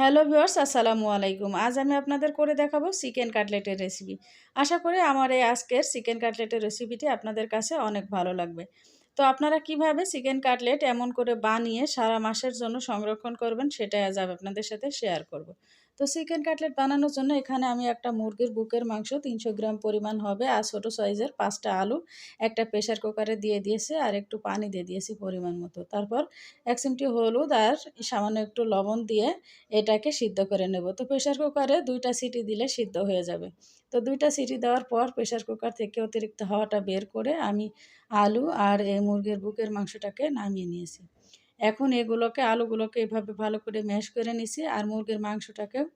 Hello viewers আসসালামু আলাইকুম। আজ আমি আপনাদের করে দেখাবো চিকেন কাটলেটের রেসিপি আশা করি আমার এই আজকের চিকেন কাটলেটের রেসিপিটি আপনাদের কাছে অনেক ভালো লাগবে। তো আপনারা কীভাবে চিকেন কাটলেট এমন করে বানিয়ে সারা মাসের জন্য সংরক্ষণ করবেন সেটাই আজ আপনাদের সাথে শেয়ার করব। তো চিকেন কাটলেট বানানোর জন্য এখানে আমি একটা মুরগির বুকের মাংস তিনশো গ্রাম পরিমাণ হবে আর ছোটো সাইজের পাঁচটা আলু একটা প্রেশার কুকারে দিয়ে দিয়েছি আর একটু পানি দিয়ে দিয়েছি পরিমাণ মতো। তারপর এক চিমটি হলুদ আর সামান্য একটু লবণ দিয়ে এটাকে সিদ্ধ করে নেব। তো প্রেশার কুকারে দুইটা সিটি দিলে সিদ্ধ হয়ে যাবে। তো দুইটা সিটি দেওয়ার পর প্রেশার কুকার থেকে অতিরিক্ত হাওয়াটা বের করে আমি আলু আর এই মুরগির বুকের মাংসটাকে নামিয়ে নিয়েছি। এখন এগুলোকে, আলুগুলোকে এভাবে ভালো করে ম্যাশ করে নিছি আর মুরগির মাংসটাকেও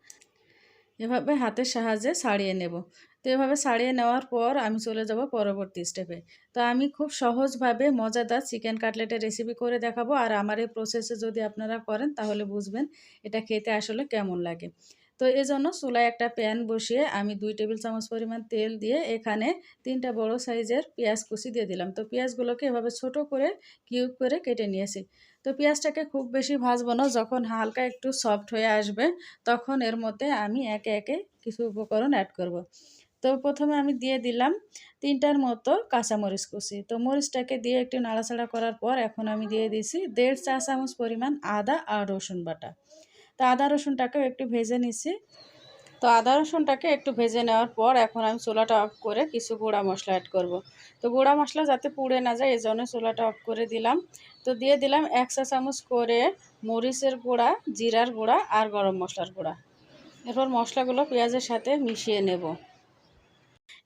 এভাবে হাতের সাহায্যে ছাড়িয়ে নেব। তো এভাবে ছাড়িয়ে নেওয়ার পর আমি চলে যাব পরবর্তী স্টেপে তো আমি খুব সহজভাবে মজাদার চিকেন কাটলেটের রেসিপি করে দেখাবো আর আমার এই প্রসেসে যদি আপনারা করেন তাহলে বুঝবেন এটা খেতে আসলে কেমন লাগে। তো এজন্য চুলায় একটা প্যান বসিয়ে আমি দুই টেবিল চামচ পরিমাণ তেল দিয়ে এখানে তিনটা বড় সাইজের পেঁয়াজ কুচি দিয়ে দিলাম। তো পেঁয়াজগুলোকে এভাবে ছোট করে কিউব করে কেটে নিয়েছি। তো পেঁয়াজটাকে খুব বেশি ভাজবো না, যখন হালকা একটু সফট হয়ে আসবে তখন এর মধ্যে আমি একে একে কিছু উপকরণ অ্যাড করব। তো প্রথমে আমি দিয়ে দিলাম তিনটার মতো কাঁচামরিচ কুচি। তো মরিচটাকে দিয়ে একটু নাড়াচাড়া করার পর এখন আমি দিয়ে দিছি দেড় চা চামচ পরিমাণ আদা আর রসুন বাটা। তো আদা রসুনটাকেও একটু ভেজে নিছি। তো আদা রসুনটাকে একটু ভেজে নেওয়ার পর এখন আমি চুলাটা অফ করে কিছু গুঁড়া মশলা অ্যাড করব। তো গুঁড়া মশলা যাতে পুড়ে না যায় এই জন্য চুলাটা অফ করে দিলাম। তো দিয়ে দিলাম এক চা চামচ করে মরিচের গুঁড়া, জিরার গুঁড়া আর গরম মশলার গুঁড়া। এরপর মশলাগুলো পেঁয়াজের সাথে মিশিয়ে নেব।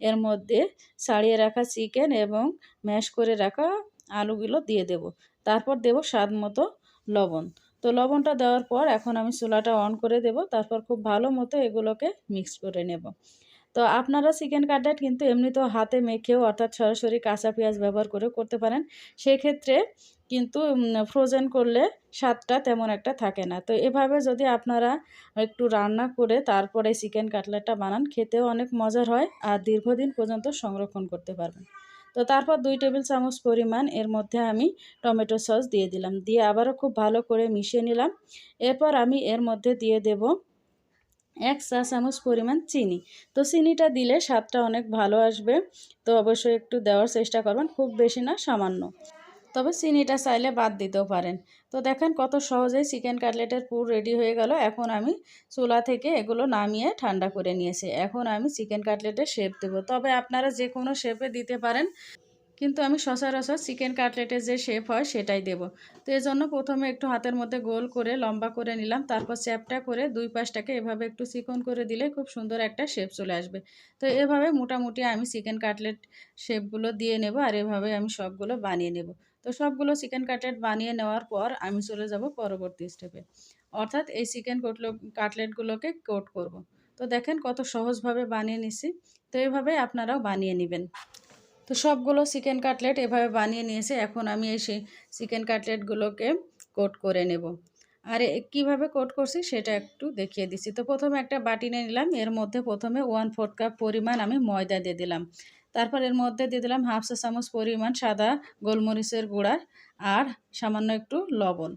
এর মধ্যে ছাড়িয়ে রাখা চিকেন এবং ম্যাশ করে রাখা আলুগুলো দিয়ে দেব। তারপর দেব স্বাদ মতো লবণ। তো লবণটা দেওয়ার পর এখন আমি চুলাটা অন করে দেব, তারপর খুব ভালো মতো এগুলোকে মিক্স করে নেব। তো আপনারা চিকেন কাটলেট কিন্তু এমনিতেও হাতে মেখেও অর্থাৎ সরাসরি কাঁচা পেঁয়াজ ব্যবহার করে করতে পারেন। সেক্ষেত্রে কিন্তু ফ্রোজেন করলে স্বাদটা তেমন একটা থাকে না। তো এভাবে যদি আপনারা একটু রান্না করে তারপরে চিকেন কাটলেটটা বানান, খেতেও অনেক মজার হয় আর দীর্ঘদিন পর্যন্ত সংরক্ষণ করতে পারবেন। তো তারপর দুই টেবিল চামচ পরিমাণ এর মধ্যে আমি টমেটো সস দিয়ে দিলাম। দিয়ে আবারও খুব ভালো করে মিশিয়ে নিলাম। এরপর আমি এর মধ্যে দিয়ে দেব এক চা চামচ পরিমাণ চিনি। তো চিনিটা দিলে স্বাদটা অনেক ভালো আসবে। তো অবশ্যই একটু দেওয়ার চেষ্টা করবেন, খুব বেশি না, সামান্য। তবে চিনিটা চাইলে বাদ দিতেও পারেন। তো দেখেন কত সহজেই চিকেন কাটলেটের পুর রেডি হয়ে গেল। এখন আমি চুলা থেকে এগুলো নামিয়ে ঠান্ডা করে নিয়েছি। এখন আমি চিকেন কাটলেটের শেপ দেবো। তবে আপনারা যে কোনো শেপে দিতে পারেন, কিন্তু আমি সচরাচর চিকেন কাটলেটের যে শেপ হয় সেটাই দেব। তো জন্য প্রথমে একটু হাতের মধ্যে গোল করে, লম্বা করে নিলাম। তারপর চ্যাপটা করে দুই পাশটাকে এভাবে একটু চিকন করে দিলে খুব সুন্দর একটা শেপ চলে আসবে। তো এভাবে মোটামুটি আমি চিকেন কাটলেট শেপগুলো দিয়ে নেব আর এভাবে আমি সবগুলো বানিয়ে নেব। তো সবগুলো চিকেন কাটলেট বানিয়ে নেওয়ার পর আমি চলে যাব পরবর্তী স্টেপে। অর্থাৎ এই চিকেন কোটলো, কাটলেটগুলোকে কোট করব। তো দেখেন কত সহজভাবে বানিয়ে নিছি। তো এইভাবে আপনারাও বানিয়ে নেবেন। তো সবগুলো চিকেন কাটলেট এভাবে বানিয়ে নিয়েছে। এখন আমি এই সেই চিকেন কাটলেটগুলোকে কোট করে নেব। আর, কীভাবে কোট করছি সেটা একটু দেখিয়ে দিচ্ছি। তো প্রথমে একটা বাটি নিয়ে নিলাম। এর মধ্যে প্রথমে ওয়ান ফোর্থ কাপ পরিমাণ আমি ময়দা দিয়ে দিলাম। তারপর এর মধ্যে দিয়ে দিলাম হাফ চা চামচ পরিমাণ সাদা গোলমরিচের গুঁড়া আর সামান্য একটু লবণ।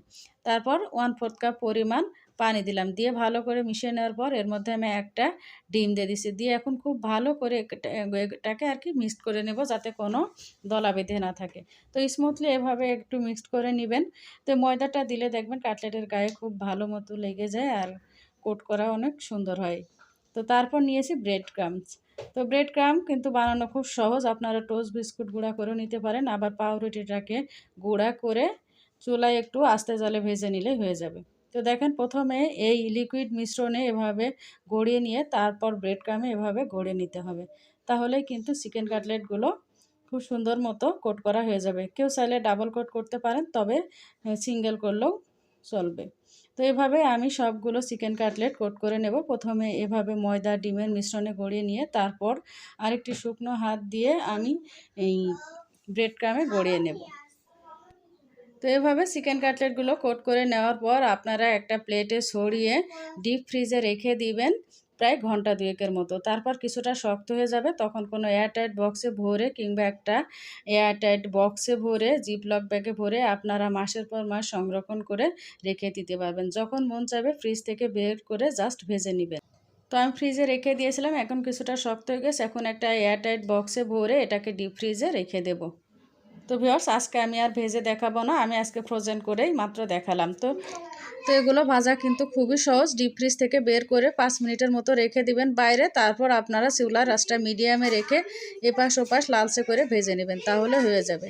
তারপর ওয়ান ফোর্থ কাপ পরিমাণ পানি দিলাম। দিয়ে ভালো করে মিশিয়ে নেওয়ার পর এর মধ্যে আমি একটা ডিম দিয়ে দিছি। দিয়ে এখন খুব ভালো করে এটাকে আর কি মিক্সড করে নেব যাতে কোনো দলা বেঁধে না থাকে। তো স্মুথলি এভাবে একটু মিক্সড করে নেবেন। তো ময়দাটা দিলে দেখবেন কাটলেটের গায়ে খুব ভালো মতো লেগে যায় আর কোট করা অনেক সুন্দর হয়। তো তারপর নিয়েছি ব্রেড ক্রামস তো ব্রেড ক্রাম কিন্তু বানানো খুব সহজ। আপনারা টোস্ট বিস্কুট গুঁড়া করেও নিতে পারেন। আবার পাউরুটিটাকে গুঁড়া করে চুলায় একটু আস্তে জলে ভেজে নিলে হয়ে যাবে। তো দেখেন, প্রথমে এই লিকুইড মিশ্রণে এভাবে গড়িয়ে নিয়ে তারপর ব্রেড ক্রামে এভাবে গড়ে নিতে হবে। তাহলে কিন্তু চিকেন কাটলেটগুলো খুব সুন্দর মতো কোট করা হয়ে যাবে। কেউ চাইলে ডাবল কোট করতে পারেন, তবে সিঙ্গেল করলেও চলবে। তো এভাবে আমি সবগুলো চিকেন কাটলেট কোট করে নেব। প্রথমে এভাবে ময়দা, ডিমের মিশ্রণে গড়িয়ে নিয়ে তারপর আরেকটি শুকনো হাত দিয়ে আমি এই ব্রেড ক্রামে গড়িয়ে নেব। তো এভাবে চিকেন কাটলেটগুলো কোট করে নেওয়ার পর আপনারা একটা প্লেটে সরিয়ে ডিপ ফ্রিজে রেখে দিবেন। প্রায় ঘণ্টা দুয়েকের মতো। তারপর কিছুটা শক্ত হয়ে যাবে, তখন কোনো এয়ারটাইট বক্সে ভরে কিংবা একটা এয়ারটাইট বক্সে ভরে, জিপলক ব্যাগে ভরে আপনারা মাসের পর মাস সংরক্ষণ করে রেখে দিতে পারবেন। যখন মন চাইবে ফ্রিজ থেকে বের করে জাস্ট ভেজে নেবেন। তো আমি ফ্রিজে রেখে দিয়েছিলাম, এখন কিছুটা শক্ত হয়ে গেছে, এখন একটা এয়ারটাইট বক্সে ভরে এটাকে ডিপ ফ্রিজে রেখে দেব। তো ভিওর্স আজকে আমি আর ভেজে দেখাবো না, আমি আজকে ফ্রোজেন করেই মাত্র দেখালাম। তো তো এগুলো ভাজা কিন্তু খুবই সহজ ডিপ ফ্রিজ থেকে বের করে পাঁচ মিনিটের মতো রেখে দিবেন বাইরে, তারপর আপনারা চুলার রাস্তা মিডিয়ামে রেখে এপাশ ওপাশ লালচে করে ভেজে নেবেন, তাহলে হয়ে যাবে।